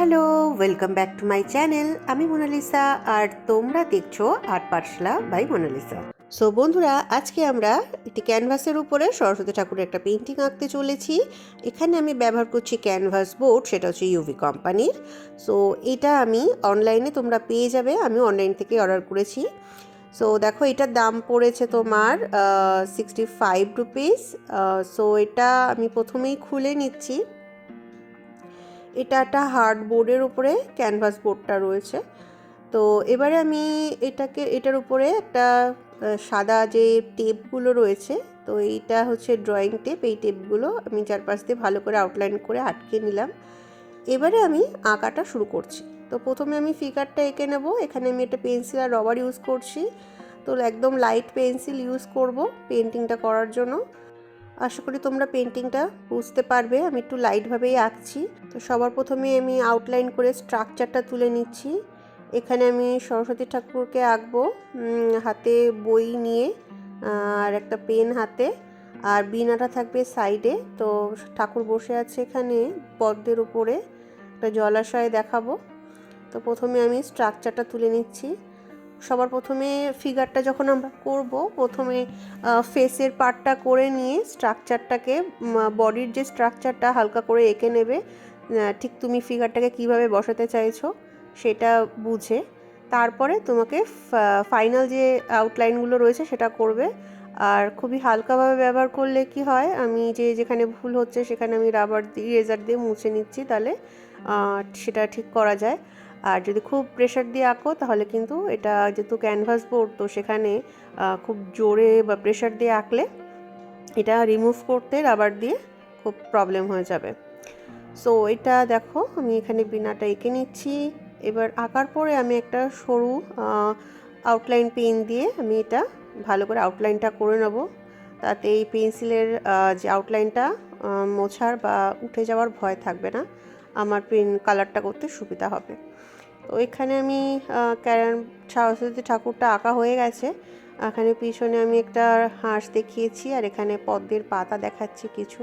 Hello welcome back to my channel আমি মোনালিসা, আর তোমরা দেখছ art Pathsala by Monalisa. So বন্ধুরা, আজকে আমরা একটি ক্যানভাসের উপরে সরস্বতী ঠাকুরের একটা পেন্টিং আঁকতে চলেছি। এখানে আমি ব্যবহার করছি ক্যানভাস বোর্ড, সেটা হচ্ছে ইউভি কোম্পানির সো এটা আমি অনলাইনে তোমরা পেয়ে যাবে, আমি অনলাইন থেকে অর্ডার করেছি। সো দেখো, এটার দাম পড়েছে তোমার সিক্সটি ফাইভ রুপিস সো এটা আমি প্রথমেই খুলে নিচ্ছি। এটা একটা হার্ড বোর্ডের উপরে ক্যানভাস বোর্ডটা রয়েছে। তো এবারে আমি এটাকে, এটার উপরে একটা সাদা যে টেপগুলো রয়েছে, তো এইটা হচ্ছে ড্রয়িং টেপ। এই টেপগুলো আমি চারপাশ দিয়ে ভালো করে আউটলাইন করে আটকে নিলাম। এবারে আমি আঁকাটা শুরু করছি। তো প্রথমে আমি ফিগারটা এঁকে নেব। এখানে আমি একটা পেন্সিল আর রবার ইউজ করছি। তো একদম লাইট পেন্সিল ইউজ করব পেন্টিংটা করার জন্য। আশা করি তোমরা পেন্টিংটা বুঝতে পারবে। আমি একটু লাইটভাবেই আঁকছি। তো সবার প্রথমে আমি আউটলাইন করে স্ট্রাকচারটা তুলে নিচ্ছি। এখানে আমি সরস্বতী ঠাকুরকে আঁকবো হাতে বই নিয়ে, আর একটা পেন হাতে। আর বিনাটা থাকবে সাইডে তো ঠাকুর বসে আছে এখানে পদ্মের উপরে। একটা জলাশয় দেখাবো। তো প্রথমে আমি স্ট্রাকচারটা তুলে নিচ্ছি। সবার প্রথমে ফিগারটা যখন আমরা করব, প্রথমে ফেসের পার্টটা করে নিয়ে স্ট্রাকচারটাকে বডির যে স্ট্রাকচারটা হালকা করে এঁকে নেবে ঠিক তুমি ফিগারটাকে কীভাবে বসাতে চাইছো সেটা বুঝে, তারপরে তোমাকে ফাইনাল যে আউটলাইনগুলো রয়েছে সেটা করবে। আর খুবই হালকাভাবে ব্যবহার করলে কি হয়, আমি যে যেখানে ভুল হচ্ছে সেখানে আমি রাবার দিয়ে রেজার দিয়ে মুছে নিচ্ছি, তাহলে সেটা ঠিক করা যায়। আর যদি খুব প্রেশার দিয়ে আঁকো, তাহলে কিন্তু এটা যেহেতু ক্যানভাস বোর্ড তো সেখানে খুব জোরে বা প্রেশার দিয়ে আঁকলে এটা রিমুভ করতে রাবার দিয়ে খুব প্রবলেম হয়ে যাবে। সো এটা দেখো, আমি এখানে বিনাটা এঁকে নিচ্ছি। এবার আঁকার পরে আমি একটা সরু আউটলাইন পেন দিয়ে আমি এটা ভালো করে আউটলাইনটা করে নেব। তাতে এই পেন্সিলের যে আউটলাইনটা মোছার বা উঠে যাওয়ার ভয় থাকবে না। আমার পেন কালারটা করতে সুবিধা হবে। তো এখানে আমি ক্যারাম সরস্বতী ঠাকুরটা আঁকা হয়ে গেছে। এখানে পিছনে আমি একটা হাঁস দেখিয়েছি আর এখানে পদ্মের পাতা দেখাচ্ছি কিছু।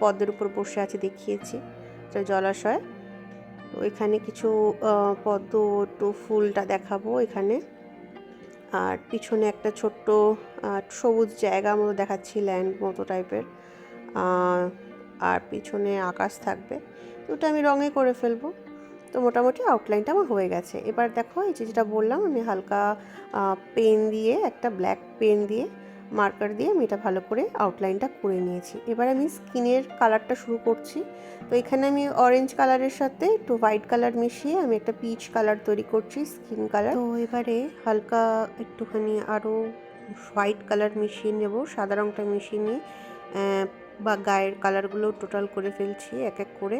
পদ্মের উপর বসে আছে দেখিয়েছি। এটা জলাশয়। তো এখানে কিছু পদ্ম একটু ফুলটা দেখাবো এখানে। আর পিছনে একটা ছোট্ট সবুজ জায়গা মতো দেখাচ্ছি ল্যান্ড মতো টাইপের আর পিছনে আকাশ থাকবে। ওটা আমি রঙে করে ফেলব। তো মোটামুটি আউটলাইনটা আমার হয়ে গেছে। এবার দেখো, এই যে যেটা বললাম, আমি হালকা পেন দিয়ে, একটা ব্ল্যাক পেন দিয়ে মার্কার দিয়ে আমি এটা ভালো করে আউটলাইনটা করে নিয়েছি। এবার আমি স্কিনের কালারটা শুরু করছি। তো এখানে আমি অরেঞ্জ কালারের সাথে একটু হোয়াইট কালার মিশিয়ে আমি একটা পিচ কালার তৈরি করছি স্কিন কালার তো এবারে হালকা একটুখানি আরও হোয়াইট কালার মিশিয়ে নেব, সাদা রঙটা মিশিয়ে নিয়ে বা গায়ের কালারগুলো টোটাল করে ফেলছি এক এক করে।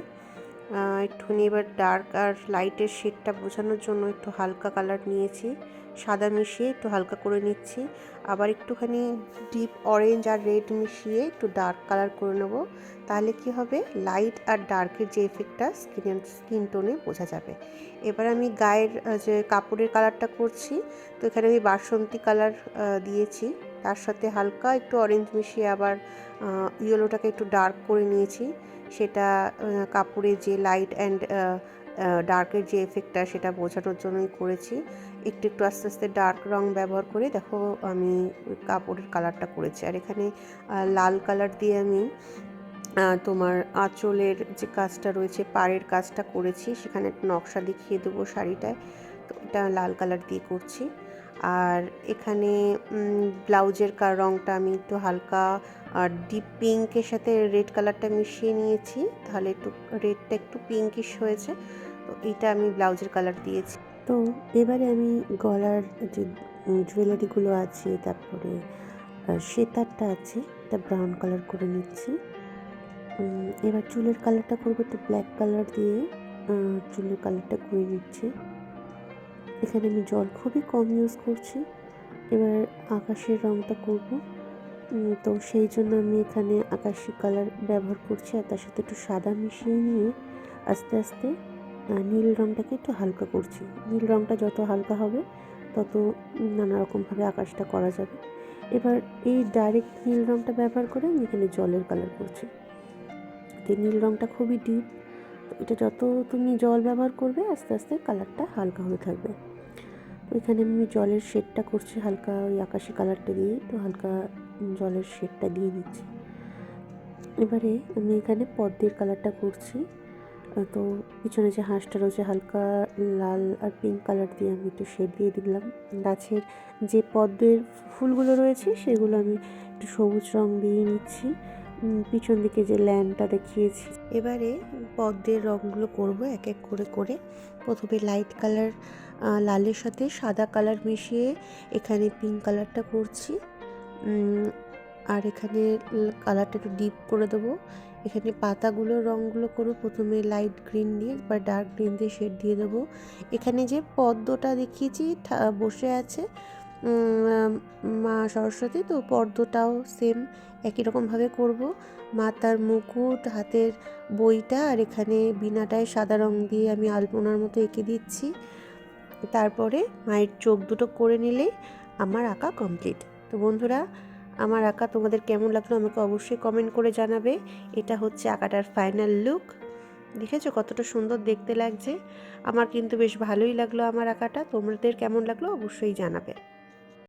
একটুখানি এবার ডার্ক আর লাইটের শেডটা বোঝানোর জন্য একটু হালকা কালার নিয়েছি। সাদা মিশিয়ে একটু হালকা করে নিচ্ছি। আবার একটুখানি ডিপ অরেঞ্জ আর রেড মিশিয়ে একটু ডার্ক কালার করে নেব। তাহলে কি হবে? লাইট আর ডার্কের যে এফেক্টটা স্কিনের স্কিন টোনে বোঝা যাবে। এবার আমি গায়ের যে কাপড়ের কালারটা করছি, তো এখানে আমি বাসন্তী কালার দিয়েছি। তার সাথে হালকা একটু অরেঞ্জ মিশিয়ে আবার ইয়েলোটাকে একটু ডার্ক করে নিয়েছি। সেটা কাপড়ে যে লাইট অ্যান্ড ডার্কের যে এফেক্টটা সেটা বোঝানোর জন্যই করেছি। একটু একটু আস্তে আস্তে ডার্ক রং ব্যবহার করে দেখো আমি কাপড়ের কালারটা করেছি। আর এখানে লাল কালার দিয়ে আমি তোমার আঁচলের যে কাজটা রয়েছে, পাড়ের কাজটা করেছি। সেখানে একটা নকশা দেখিয়ে দেবো শাড়িটায়। তো এটা লাল কালার দিয়ে করছি। আর এখানে ব্লাউজের কা রঙটা আমি একটু হালকা আর ডিপ পিঙ্কের সাথে রেড কালারটা মিশিয়ে নিয়েছি। তাহলে একটু রেডটা একটু পিঙ্কিশ হয়েছে। তো এটা আমি ব্লাউজের কালার দিয়েছি। তো এবারে আমি গলার যে জুয়েলারিগুলো আছে, তারপরে সেতারটা আছে, এটা ব্রাউন কালার করে নিচ্ছি। এবার চুলের কালারটা করব একটু ব্ল্যাক কালার দিয়ে। চুলের কালারটা করে নিচ্ছি। এখানে আমি জল খুবই কম ইউজ করছি। এবার আকাশের রঙটা করব। তো সেই জন্য আমি এখানে আকাশি কালার ব্যবহার করছি আর তার সাথে একটু সাদা মিশিয়ে নিয়ে আস্তে আস্তে নীল রঙটাকে একটু হালকা করছি। নীল রঙটা যত হালকা হবে, তত নানা রকমভাবে আকাশটা করা যাবে। এবার এই ডাইরেক্ট নীল রঙটা ব্যবহার করে আমি এখানে জলের কালার করছি। তো নীল রঙটা খুবই ডিপ এটা যত তুমি জল ব্যবহার করবে, আস্তে আস্তে কালারটা হালকা হয়ে থাকবে। তো এখানে আমি জলের শেডটা করছি, হালকা ওই আকাশি কালারটা দিয়ে, তো হালকা জলের শেডটা দিয়ে দিচ্ছি। এবারে আমি এখানে পদ্মের কালারটা করছি তো পিছনে যে হাঁসটা রয়েছে হালকা লাল আর পিঙ্ক কালার দিয়ে আমি একটু শেড দিয়ে দিলাম। গাছের যে পদ্মের ফুলগুলো রয়েছে, সেগুলো আমি একটু সবুজ রং দিয়ে নিচ্ছি। পিছন দিকে যে ল্যান্ডটা দেখিয়েছি। এবারে পদ্মের রঙগুলো করব, এক এক করে করে। প্রথমে লাইট কালার লালের সাথে সাদা কালার মিশিয়ে এখানে পিঙ্ক কালারটা করছি। আর এখানে কালারটা একটু ডিপ করে দেবো। এখানে পাতাগুলো, রঙগুলো করব। প্রথমে লাইট গ্রিন দিয়ে বা ডার্ক গ্রিন দিয়ে শেড দিয়ে দেবো। এখানে যে পদ্মটা দেখিয়েছি বসে আছে মা সরস্বতী, তো পর্দটাও সেম একই রকমভাবে করব। মাতার মুকুট, হাতের বইটা আর এখানে বিনাটায় সাদা রং দিয়ে আমি আলপনার মতো এঁকে দিচ্ছি। তারপরে মায়ের চোখ দুটো করে নিলেই আমার আঁকা কমপ্লিট তো বন্ধুরা, আমার আঁকা তোমাদের কেমন লাগল আমাকে অবশ্যই কমেন্ট করে জানাবে। এটা হচ্ছে আঁকাটার ফাইনাল লুক দেখেছ কতটা সুন্দর দেখতে লাগছে। আমার কিন্তু বেশ ভালোই লাগল আমার আঁকাটা। তোমাদের কেমন লাগল অবশ্যই জানাবে।